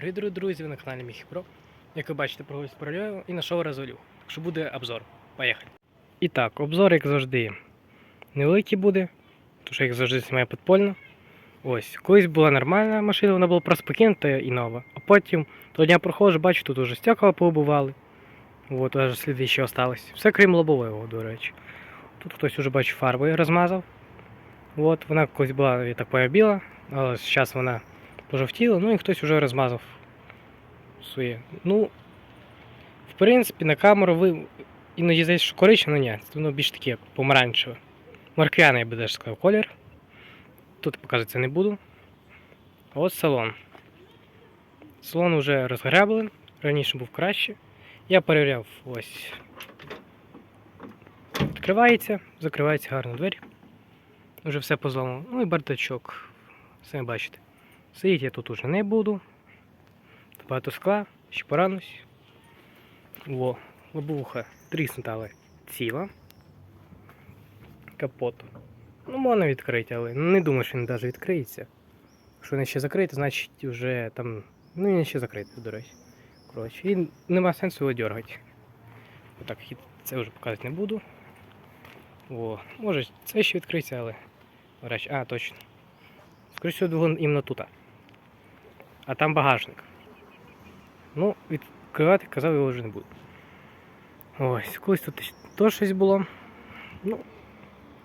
дорогі друзі, ви на каналі Міхі Про. Як ви бачите, прогулюсь по рольову і знайшов розвалю. Так що буде обзор. Поїхали. І так, обзор, як завжди, невеликий буде, тому що як завжди знімаю підпольно. Ось, колись була нормальна машина, вона була просто покинута і нова. А потім того дня проходжу, бачу, тут уже стекла поубивали. От, аж сліди ще остались. Все крім лобового, до речі. Тут хтось уже бачу фарбою розмазав. От, вона колись була, я так поняв, біла, але зараз вона пожовтіла, ну і хтось вже розмазав своє. Ну, в принципі, на камеру ви іноді здається, що коричневе, ні, це воно більш таке помаранчеве. Морквяний, я би даже сказав, колір. Тут показувати не буду. А от салон. Салон вже розгребли, раніше був краще. Я перевіряв ось. Відкривається, закривається гарно двері. Вже все позламано. Ну і бардачок. Самі бачите. Сидіти я тут уже не буду. Багато скла, ще поранусь. Во, лобуха тріснута, але ціла. Капот. Ну, можна відкрити, але не думаю, що він навіть відкриється. Якщо він ще закритий, значить вже там. Ну він ще закритий, до речі. Коротше, і нема сенсу його дергати. Отак, це вже показувати не буду. О, може це ще відкриється, але. А, точно. Скоріше всього, двигун іменно тут. А там багажник. Ну, відкривати, казав, його вже не буду. Ось, колись тут теж щось було. Ну,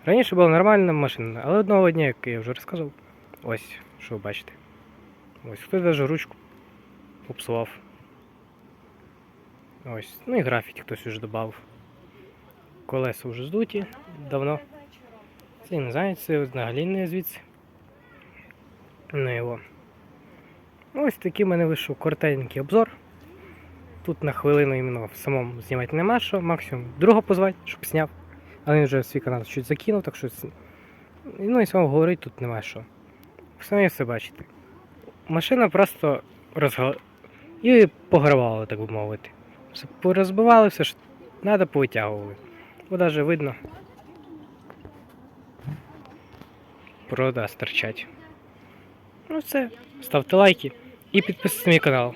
раніше була нормальна машина, але одного дня, як я вже розказував, ось, що ви бачите. Ось, хтось навіть ручку попсував. Ось, ну і графіті хтось вже додав. Колеса вже здуті давно. Це не знаю, це взагалі не звідси. Не його. Ось такий в мене вийшов коротенький обзор. Тут на хвилину іменно самому знімати нема що, максимум друга позвати, щоб зняв. Але він вже свій канал чуть закинув, так що. Ну і самого говорити тут нема що. Самі все бачите. Машина просто розгла... і погравала, так би мовити. Все порозбивали, все ж треба повитягували. Бо навіть видно. Провода стирчать. Ну все, ставте лайки і підписуйтесь на мій канал.